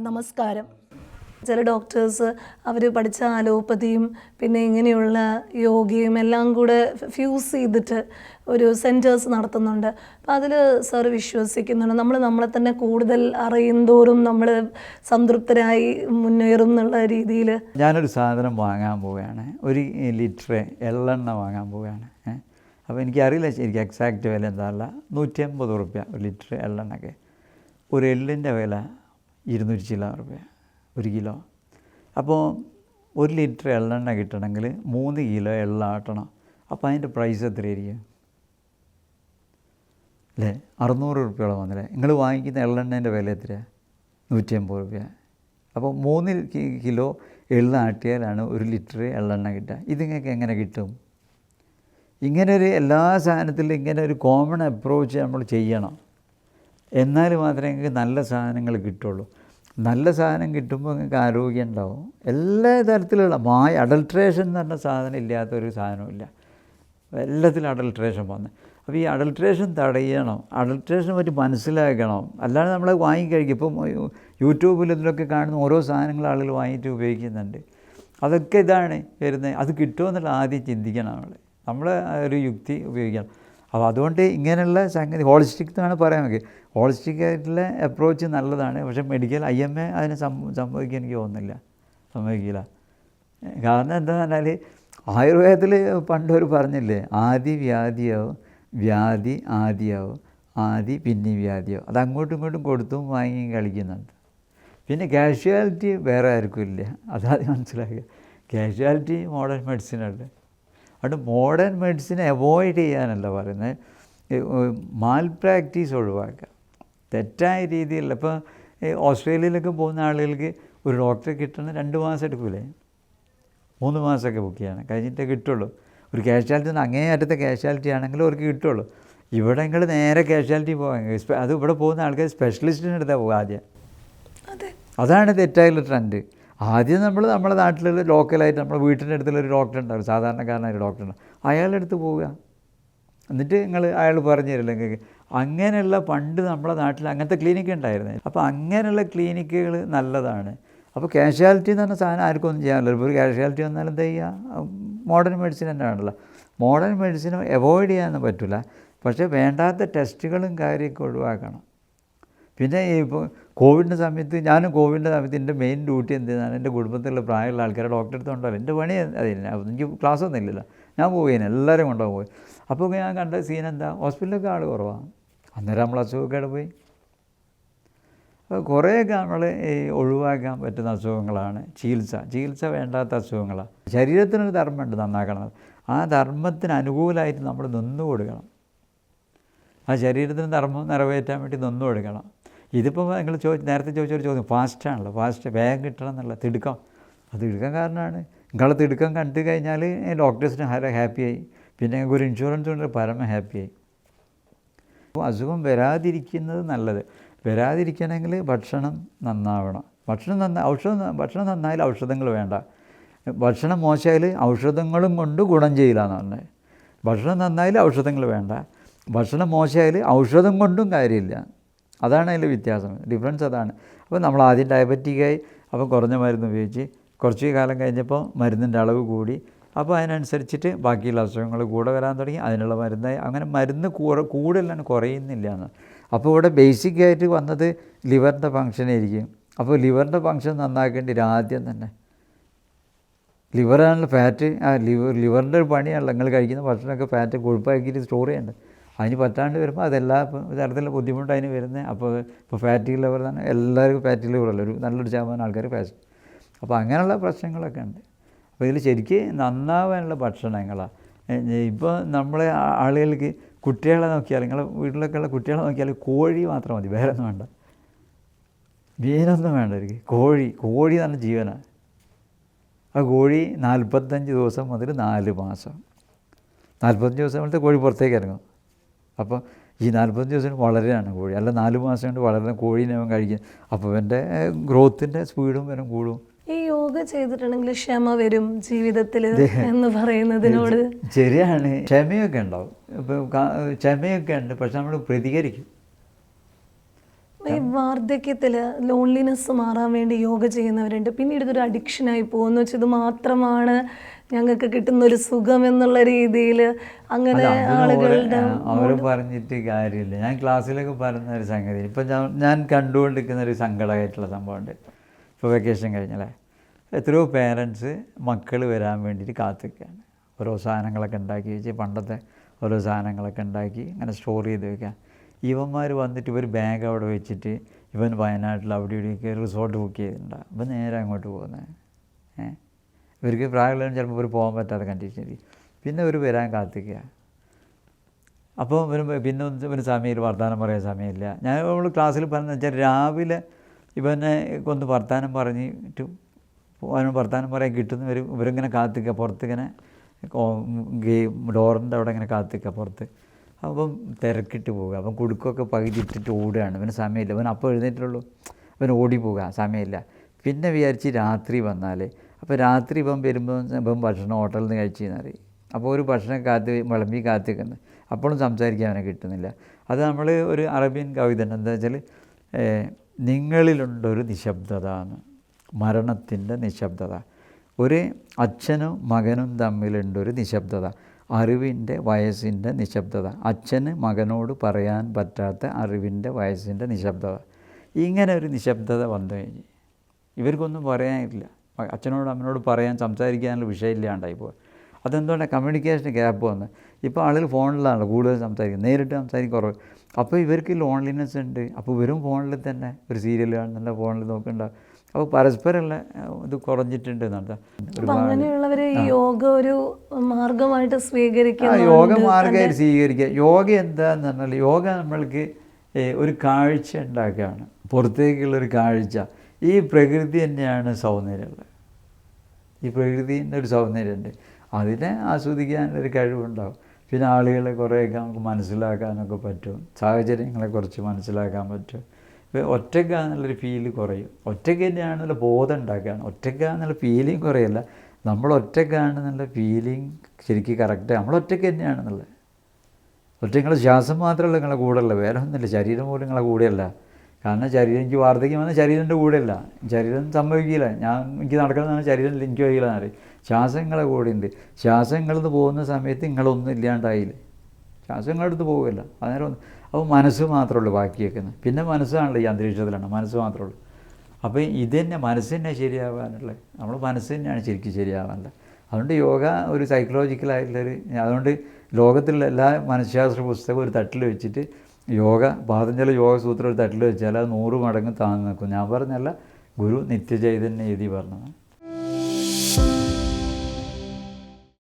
നമസ്കാരം. ചില ഡോക്ടേഴ്സ് അവർ പഠിച്ച അലോപ്പതിയും പിന്നെ ഇങ്ങനെയുള്ള യോഗയും എല്ലാം കൂടെ ഫ്യൂസ് ചെയ്തിട്ട് ഒരു സെന്റേഴ്സ് നടത്തുന്നുണ്ട്. അപ്പം അതിൽ സാർ വിശ്വസിക്കുന്നുണ്ട്. നമ്മൾ നമ്മളെ തന്നെ കൂടുതൽ അറിയുന്തോറും നമ്മൾ സംതൃപ്തരായി മുന്നേറും എന്നുള്ള രീതിയിൽ ഞാനൊരു സാധനം വാങ്ങാൻ പോവുകയാണ്. ഒരു ലിറ്റർ എള്ളെണ്ണ വാങ്ങാൻ പോവുകയാണ്. അപ്പോൾ എനിക്ക് അറിയില്ല ശരിക്കും എക്സാക്റ്റ് വില എന്താല്ല നൂറ്റി അമ്പത് റുപ്യ ഒരു ലിറ്റർ എള്ളെണ്ണയ്ക്ക് ഒരു എള്ളിന്റെ വില ഇരുന്നൂറ്റി ചില റുപ്യ ഒരു കിലോ. അപ്പോൾ ഒരു ലിറ്റർ എള്ളെണ്ണ കിട്ടണമെങ്കിൽ മൂന്ന് കിലോ എള്ള ആട്ടണം. അപ്പോൾ അതിന്റെ പ്രൈസ് എത്രയായിരിക്കും? അല്ലേ? അറുന്നൂറ് റുപ്യോളം വന്നില്ലേ? നിങ്ങൾ വാങ്ങിക്കുന്ന എള്ളെണ്ണേന്റെ വില എത്രയാണ് നൂറ്റി അമ്പത് റുപ്യ. അപ്പോൾ മൂന്ന് കിലോ എള്ള ആട്ടിയാലാണ് ഒരു ലിറ്റർ എള്ളെണ്ണ കിട്ടുക. ഇതിങ്ങൾക്ക് എങ്ങനെ കിട്ടും? ഇങ്ങനെ ഒരു എല്ലാ സാധനത്തിലും ഇങ്ങനെ ഒരു കോമൺ അപ്രോച്ച് നമ്മൾ ചെയ്യണം. എന്നാൽ മാത്രമേ നിങ്ങൾക്ക് നല്ല സാധനങ്ങൾ കിട്ടുള്ളൂ നല്ല സാധനം കിട്ടുമ്പോൾ നിങ്ങൾക്ക് ആരോഗ്യം ഉണ്ടാവും. എല്ലാ തരത്തിലുള്ള മായ അഡൾട്രേഷൻ എന്ന് പറഞ്ഞ സാധനം ഇല്ലാത്തൊരു സാധനമില്ല എല്ലാത്തിലും അഡൾട്രേഷൻ വന്ന്. അപ്പോൾ ഈ അഡൾട്രേഷൻ തടയണം. അഡൾട്രേഷൻ പറ്റി മനസ്സിലാക്കണം. അല്ലാതെ നമ്മൾ വാങ്ങിക്കഴിക്കും. ഇപ്പം യൂട്യൂബിൽ ഇതിലൊക്കെ കാണുന്ന ഓരോ സാധനങ്ങൾ ആളുകൾ വാങ്ങിയിട്ട് ഉപയോഗിക്കുന്നുണ്ട്. അതൊക്കെ ഇതാണ് വരുന്നത്. അത് കിട്ടുമോ എന്നുള്ള ആദ്യം ചിന്തിക്കണം നമ്മൾ നമ്മൾ ഒരു യുക്തി ഉപയോഗിക്കണം. അപ്പോൾ അതുകൊണ്ട് ഇങ്ങനെയുള്ള സംഗതി ഹോളിസ്റ്റിക് എന്നാണ് പറയാൻ നമുക്ക് ഹോളിസ്റ്റിക് ആയിട്ടുള്ള അപ്രോച്ച് നല്ലതാണ്. പക്ഷേ മെഡിക്കൽ ഐ എം എ അതിന് സംഭവിക്കാൻ എനിക്ക് തോന്നുന്നില്ല. സംഭവിക്കില്ല കാരണം എന്താണെന്ന് പറഞ്ഞാൽ ആയുർവേദത്തിൽ പണ്ടവർ പറഞ്ഞില്ലേ ആദി വ്യാധിയാവും വ്യാധി ആദിയാവും ആദി പിന്നെ വ്യാധിയോ അത് അങ്ങോട്ടും ഇങ്ങോട്ടും കൊടുത്തും വാങ്ങിയും കളിക്കുന്നുണ്ട്. പിന്നെ കാഷ്വാലിറ്റി വേറെ ആർക്കും ഇല്ല. അതാദ്യം മനസ്സിലാക്കുക കാഷ്വാലിറ്റി മോഡേൺ മെഡിസിനുണ്ട് അതുകൊണ്ട് മോഡേൺ മെഡിസിനെ അവോയ്ഡ് ചെയ്യാനല്ല പറയുന്നത്. മാൽ പ്രാക്ടീസ് ഒഴിവാക്കുക. തെറ്റായ രീതിയിൽ ഇപ്പോൾ ഓസ്ട്രേലിയയിലൊക്കെ പോകുന്ന ആളുകൾക്ക് ഒരു ഡോക്ടറെ കിട്ടണം രണ്ട് മാസം എടുക്കൂലേ? മൂന്ന് മാസമൊക്കെ ബുക്ക് ചെയ്യണം. കഴിഞ്ഞിട്ടേ കിട്ടുള്ളൂ. ഒരു കാഷ്വാലിറ്റി അങ്ങേയറ്റത്തെ കാഷ്വാലിറ്റി ആണെങ്കിൽ അവർക്ക് കിട്ടുള്ളൂ. ഇവിടെ നിങ്ങൾ നേരെ കാഷ്വാലിറ്റി പോകാൻ അത് ഇവിടെ പോകുന്ന ആൾക്കാർ സ്പെഷ്യലിസ്റ്റിന്റെ അടുത്താണ് പോകുക ആദ്യം. അതെ. അതാണ് തെറ്റായുള്ള ട്രെൻഡ് ആദ്യം നമ്മൾ നമ്മുടെ നാട്ടിലുള്ള ലോക്കലായിട്ട് നമ്മുടെ വീട്ടിന്റെ അടുത്തുള്ള ഒരു ഡോക്ടർ ഉണ്ടാവും. സാധാരണക്കാരനായ ഒരു ഡോക്ടർ ഉണ്ടാവും. അയാളുടെ അടുത്ത് പോവുക. എന്നിട്ട് നിങ്ങൾ അയാൾ പറഞ്ഞു തരില്ല നിങ്ങൾക്ക് അങ്ങനെയുള്ള പണ്ട് നമ്മുടെ നാട്ടിൽ അങ്ങനത്തെ ക്ലിനിക്ക് ഉണ്ടായിരുന്നു. അപ്പോൾ അങ്ങനെയുള്ള ക്ലിനിക്കുകൾ നല്ലതാണ്. അപ്പോൾ കാഷ്വാലിറ്റി എന്ന് പറഞ്ഞ സാധനം ആർക്കും ഒന്നും ചെയ്യാനില്ല. ഒരു കാഷ്വാലിറ്റി വന്നാൽ എന്താ ചെയ്യുക മോഡേൺ മെഡിസിൻ തന്നെയാണല്ലോ. മോഡേൺ മെഡിസിൻ അവോയ്ഡ് ചെയ്യാനൊന്നും പറ്റില്ല പക്ഷേ വേണ്ടാത്ത ടെസ്റ്റുകളും കാര്യമൊക്കെ ഒഴിവാക്കണം. പിന്നെ ഇപ്പോൾ കോവിഡിന്റെ സമയത്ത് ഞാനും കോവിഡിന്റെ സമയത്ത് എന്റെ മെയിൻ ഡ്യൂട്ടി എന്ത് എന്താണ് എന്റെ കുടുംബത്തിലുള്ള പ്രായമുള്ള ആൾക്കാരെ ഡോക്ടറെ എന്റെ പണി അതിന് എനിക്ക് ക്ലാസ് ഒന്നും ഇല്ലല്ലോ. ഞാൻ പോവുകയാണ് എല്ലാവരും കൊണ്ടാണ് പോയി അപ്പോൾ ഞാൻ കണ്ട സീൻ എന്താ? ഹോസ്പിറ്റലൊക്കെ ആൾ കുറവാണ് അന്നേരം നമ്മൾ അസുഖമൊക്കെ പോയി. അപ്പോൾ കുറേയൊക്കെ നമ്മൾ ഈ ഒഴിവാക്കാൻ പറ്റുന്ന അസുഖങ്ങളാണ് ചികിത്സ. ചികിത്സ വേണ്ടാത്ത അസുഖങ്ങളാണ്. ശരീരത്തിനൊരു ധർമ്മമുണ്ട് നന്നാക്കണം ആ ധർമ്മത്തിന് അനുകൂലമായിട്ട് നമ്മൾ നിന്നു കൊടുക്കണം. ആ ശരീരത്തിന് ധർമ്മം നിറവേറ്റാൻ വേണ്ടി നിന്നു കൊടുക്കണം. ഇതിപ്പോൾ നിങ്ങൾ ചോദിച്ചു നേരത്തെ ചോദിച്ചൊരു ചോദ്യം ഫാസ്റ്റാണല്ലോ ഫാസ്റ്റ് വേഗം കിട്ടണം എന്നുള്ള തിടുക്കം. അത് തിടുക്കം കാരണമാണ്. നിങ്ങളെ തിടുക്കം കണ്ടു കഴിഞ്ഞാൽ ഡോക്ടേഴ്സിന് ഹാപ്പിയായി പിന്നെ ഞങ്ങൾക്ക് ഒരു ഇൻഷുറൻസ് ഉണ്ട് പരമ ഹാപ്പിയായി അപ്പോൾ അസുഖം വരാതിരിക്കുന്നത് നല്ലത്. വരാതിരിക്കണമെങ്കിൽ ഭക്ഷണം നന്നാവണം. ഭക്ഷണം നന്ന ഔഷധം ഭക്ഷണം നന്നായാൽ ഔഷധങ്ങൾ വേണ്ട. ഭക്ഷണം മോശമായാൽ ഔഷധങ്ങളും കൊണ്ട് ഗുണം ചെയ്യില്ല എന്ന് പറഞ്ഞത്. ഭക്ഷണം നന്നായാലും ഔഷധങ്ങൾ വേണ്ട. ഭക്ഷണം മോശമായാൽ ഔഷധം കൊണ്ടും കാര്യമില്ല. അതാണ് അതിൽ വ്യത്യാസം. ഡിഫറൻസ് അതാണ്. അപ്പോൾ നമ്മൾ ആദ്യം ഡയബറ്റിക്കായി അപ്പോൾ കുറഞ്ഞ മരുന്ന് ഉപയോഗിച്ച് കുറച്ച് കാലം കഴിഞ്ഞപ്പോൾ മരുന്നിന്റെ അളവ് കൂടി. അപ്പോൾ അതിനനുസരിച്ചിട്ട് ബാക്കിയുള്ള അസുഖങ്ങൾ കൂടെ വരാൻ തുടങ്ങി. അതിനുള്ള മരുന്ന് അങ്ങനെ മരുന്ന് കൂറ കൂടുതലാണ് കുറയുന്നില്ല എന്ന് അപ്പോൾ ഇവിടെ ബേസിക് ആയിട്ട് വന്നത് ലിവറിന്റെ ഫങ്ഷൻ ആയിരിക്കും. അപ്പോൾ ലിവറിന്റെ ഫങ്ഷൻ നന്നാക്കേണ്ടി ആദ്യം തന്നെ. ലിവറാണല്ലോ ഫാറ്റ് ആ ലിവർ ലിവറിന്റെ ഒരു പണിയാണല്ലോ. നിങ്ങൾ കഴിക്കുന്ന ഭക്ഷണമൊക്കെ ഫാറ്റ് കൊഴുപ്പാക്കിയിട്ട് സ്റ്റോർ ചെയ്യേണ്ടത് അതിന് പറ്റാണ്ട് വരുമ്പോൾ അതെല്ലാ തരത്തിലുള്ള ബുദ്ധിമുട്ട് വരുന്നത്. അപ്പോൾ ഇപ്പോൾ ഫാറ്റി ലിവർ തന്നെ എല്ലാവർക്കും ഫാറ്റി ലിവറല്ല ഒരു നല്ലൊരു ശതമാനം ആൾക്കാർ ഫാറ്റ് അപ്പോൾ അങ്ങനെയുള്ള പ്രശ്നങ്ങളൊക്കെ ഉണ്ട്. അപ്പോൾ ഇതിൽ ശരിക്കും നന്നാവാനുള്ള ഭക്ഷണങ്ങളാണ് ഇപ്പോൾ നമ്മളെ ആളുകൾക്ക് കുട്ടികളെ നോക്കിയാൽ നിങ്ങളെ വീട്ടിലൊക്കെയുള്ള കുട്ടികളെ നോക്കിയാൽ കോഴി മാത്രം മതി വേറെ ഒന്നും വേണ്ട. മീനൊന്നും വേണ്ട അവർക്ക്. കോഴി കോഴി തന്നെ ജീവനാണ് ആ കോഴി നാൽപ്പത്തഞ്ച് ദിവസം മുതൽ നാല് മാസം. നാൽപ്പത്തഞ്ച് ദിവസം മുതൽ കോഴി പുറത്തേക്ക് ഇറങ്ങും. അപ്പോൾ ഈ നാൽപ്പത്തഞ്ച് ദിവസം വളരെയാണ് കോഴി. അല്ല നാല് മാസം കൊണ്ട് വളരുന്ന കോഴീനെ അവൻ കഴിക്കും. അപ്പോൾ അവന്റെ ഗ്രോത്തിന്റെ സ്പീഡും വരും കൂടും. യോഗ ചെയ്തിട്ടുണ്ടെങ്കിൽ ക്ഷമ വരും ജീവിതത്തിൽ എന്ന് പറയുന്നതിനോട്. ശരിയാണ്. ക്ഷമയൊക്കെ ഉണ്ടാവും. ക്ഷമയൊക്കെ ഉണ്ട് പക്ഷെ നമ്മൾ പ്രതികരിക്കും. ഈ വാർദ്ധക്യത്തിൽ ലോൺലിനെസ് മാറാൻ വേണ്ടി യോഗ ചെയ്യുന്നവരുണ്ട്. പിന്നീട് ഇതൊരു അഡിക്ഷനായി പോകുന്നു. വെച്ചാൽ ഇത് മാത്രമാണ് ഞങ്ങൾക്ക് കിട്ടുന്ന ഒരു സുഖം എന്നുള്ള രീതിയിൽ അങ്ങനെ ആളുകളുടെ അവർ പറഞ്ഞിട്ട് കാര്യമില്ല. ഞാൻ ക്ലാസ്സിലൊക്കെ പറയുന്ന ഒരു സംഗതി. ഇപ്പം ഞാൻ ഞാൻ കണ്ടുകൊണ്ടിരിക്കുന്ന ഒരു സങ്കടമായിട്ടുള്ള സംഭവമുണ്ട്. ഇപ്പോൾ വെക്കേഷൻ കഴിഞ്ഞല്ലേ? എത്രയോ പേരൻസ് മക്കൾ വരാൻ വേണ്ടിയിട്ട് കാത്തിരിക്കുകയാണ്. ഓരോ സാധനങ്ങളൊക്കെ ഉണ്ടാക്കി വെച്ച് പണ്ടത്തെ ഓരോ സാധനങ്ങളൊക്കെ ഉണ്ടാക്കി അങ്ങനെ സ്റ്റോർ ചെയ്ത് വെക്കുക. ഇവന്മാർ വന്നിട്ട് ഇവർ ബാഗ് അവിടെ വെച്ചിട്ട് ഇവൻ വയനാട്ടിൽ അവിടെ ഇവിടെയൊക്കെ റിസോർട്ട് ബുക്ക് ചെയ്തിട്ടുണ്ടാകും ഇവൻ നേരെ അങ്ങോട്ട് പോകുന്നത് ഏഹ് ഇവർക്ക് പ്രായമുള്ളവരും ചിലപ്പോൾ ഇവർ പോകാൻ പറ്റാത്ത കണ്ടീഷനിൽ പിന്നെ ഇവർ വരാൻ കാത്തിക്കുക അപ്പോൾ ഇവന് പിന്നെ ഇവന് സമയമില്ല വർത്തമാനം പറയാൻ സമയമില്ല. ഞാൻ നമ്മൾ ക്ലാസ്സിൽ പറഞ്ഞെന്ന് വെച്ചാൽ രാവിലെ ഇവനെ ഒന്ന് വർത്തമാനം പറഞ്ഞിട്ട് അവന് വർത്തമാനം പറയാൻ കിട്ടുന്നവർ ഇവരിങ്ങനെ കാത്തിക്കുക പുറത്തിങ്ങനെ ഗെയിം ഡോറിന്റെ അവിടെ ഇങ്ങനെ കാത്തിക്കുക പുറത്ത്. അപ്പം തിരക്കിട്ട് പോവുക. അപ്പം കുടുക്കൊക്കെ പകുതി ഇട്ടിട്ട് ഓടുകയാണ്. ഇവന് സമയമില്ല. അവൻ അപ്പോൾ എഴുന്നേറ്റുള്ളൂ അവൻ ഓടി പോവുക സമയമില്ല. പിന്നെ വിചാരിച്ച് രാത്രി വന്നാൽ അപ്പോൾ രാത്രി ഇപ്പം വരുമ്പോൾ ഇപ്പം ഭക്ഷണം ഹോട്ടലിൽ നിന്ന് കഴിച്ചെന്നറിയും അപ്പോൾ ഒരു ഭക്ഷണം കാത്ത് വിളമ്പി കാത്തിക്കുന്നത് അപ്പോഴും സംസാരിക്കാൻ അവനെ കിട്ടുന്നില്ല. അത് നമ്മൾ ഒരു അറബിയൻ കവിത എന്താ വെച്ചാൽ നിങ്ങളിലുണ്ടൊരു നിശബ്ദത എന്ന്. മരണത്തിന്റെ നിശബ്ദത. ഒരു അച്ഛനും മകനും തമ്മിലുണ്ടൊരു നിശബ്ദത. അറിവിന്റെ വയസ്സിന്റെ നിശബ്ദത. അച്ഛന് മകനോട് പറയാൻ പറ്റാത്ത അറിവിന്റെ വയസ്സിന്റെ നിശബ്ദത. ഇങ്ങനെ ഒരു നിശബ്ദത വന്നു കഴിഞ്ഞ്. ഇവർക്കൊന്നും പറയാനില്ല. അച്ഛനോട് അമ്മനോട് പറയാൻ സംസാരിക്കാനുള്ള വിഷയമില്ലാണ്ടായി പോയി അതെന്തുകൊണ്ടാണ് കമ്മ്യൂണിക്കേഷൻ ഗ്യാപ്പ് വന്ന്. ഇപ്പോൾ ആളുകൾ ഫോണിലാണ് കൂടുതൽ സംസാരിക്കുന്നത്. നേരിട്ട് സംസാരിക്കും കുറവ്. അപ്പോൾ ഇവർക്ക് ലോൺലിനെസ് ഉണ്ട്. അപ്പോൾ ഇവരും ഫോണിൽ തന്നെ ഒരു സീരിയൽ കാണുന്നുണ്ട്? ഫോണിൽ നോക്കുന്നുണ്ട് അപ്പോൾ പരസ്പരമുള്ള ഇത് കുറഞ്ഞിട്ടുണ്ട് യോഗ ഒരു മാർഗമായിട്ട് സ്വീകരിക്കുക യോഗ മാർഗമായിട്ട് സ്വീകരിക്കുക. യോഗ എന്താന്ന് പറഞ്ഞാൽ യോഗ നമ്മൾക്ക് ഒരു കാഴ്ച ഉണ്ടാക്കുകയാണ്. പുറത്തേക്കുള്ളൊരു കാഴ്ച. ഈ പ്രകൃതി തന്നെയാണ് സൗന്ദര്യമുള്ളത്. ഈ പ്രകൃതിന്റെ ഒരു സൗന്ദര്യമുണ്ട്. അതിനെ ആസ്വദിക്കാനൊരു കഴിവുണ്ടാവും. പിന്നെ ആളുകളെ കുറേയൊക്കെ നമുക്ക് മനസ്സിലാക്കാനൊക്കെ പറ്റും. സാഹചര്യങ്ങളെ കുറച്ച് മനസ്സിലാക്കാൻ പറ്റും. ഇപ്പോൾ ഒറ്റയ്ക്കാന്നുള്ളൊരു ഫീൽ കുറയും. ഒറ്റയ്ക്ക് തന്നെയാണെന്നുള്ള ബോധം ഉണ്ടാക്കുകയാണ് ഒറ്റയ്ക്കാന്നുള്ള ഫീലിംഗ് കുറയല്ല. നമ്മൾ ഒറ്റയ്ക്കാണെന്നുള്ള ഫീലിംഗ് ശരിക്കും കറക്റ്റ് നമ്മൾ ഒറ്റയ്ക്ക് തന്നെയാണെന്നുള്ളത്. ഒറ്റ നിങ്ങളുടെ ശ്വാസം മാത്രമല്ല നിങ്ങളെ കൂടെയല്ല വേറെ ഒന്നുമില്ല. ശരീരം പോലും നിങ്ങളെ കൂടെയല്ല കാരണം ശരീരം എനിക്ക് വാർദ്ധക്യം വന്നാൽ ശരീരത്തിന്റെ കൂടെയല്ല ശരീരം സംഭവിക്കില്ല ഞാൻ എനിക്ക് നടക്കണമെന്നാണ് ശരീരം എനിക്ക് വൈകില്ല എന്നറി ശ്വാസം നിങ്ങളെ കൂടെ ഉണ്ട്. ശ്വാസം നിങ്ങളിന്ന് പോകുന്ന സമയത്ത് നിങ്ങളൊന്നും ഇല്ലാണ്ടായില്ലേ? ശ്വാസം പോകില്ല അന്നേരം അപ്പോൾ മനസ്സ് മാത്രമേ ഉള്ളൂ ബാക്കി വെക്കുന്നത്. പിന്നെ മനസ്സാണല്ലോ ഈ അന്തരീക്ഷത്തിലാണ് മനസ്സ് മാത്രമേ ഉള്ളൂ. അപ്പോൾ തന്നെ മനസ്സ് തന്നെ ശരിയാവാനുള്ളത് നമ്മൾ മനസ്സ് തന്നെയാണ് ശരിക്കും ശരിയാവാനുള്ളത്. അതുകൊണ്ട് യോഗ ഒരു സൈക്കോളജിക്കലായിട്ടുള്ളൊരു അതുകൊണ്ട് ലോകത്തിലുള്ള എല്ലാ മനഃശാസ്ത്ര പുസ്തകവും ഒരു തട്ടിൽ വെച്ചിട്ട് യോഗ പാതഞ്ചല യോഗ സൂത്രം ഒരു തട്ടിൽ വെച്ചാൽ അത് നൂറ് മടങ്ങ് താങ്ങി നിൽക്കും. ഞാൻ പറഞ്ഞല്ല ഗുരു നിത്യചൈതന്യ എഴുതി പറഞ്ഞതാണ്.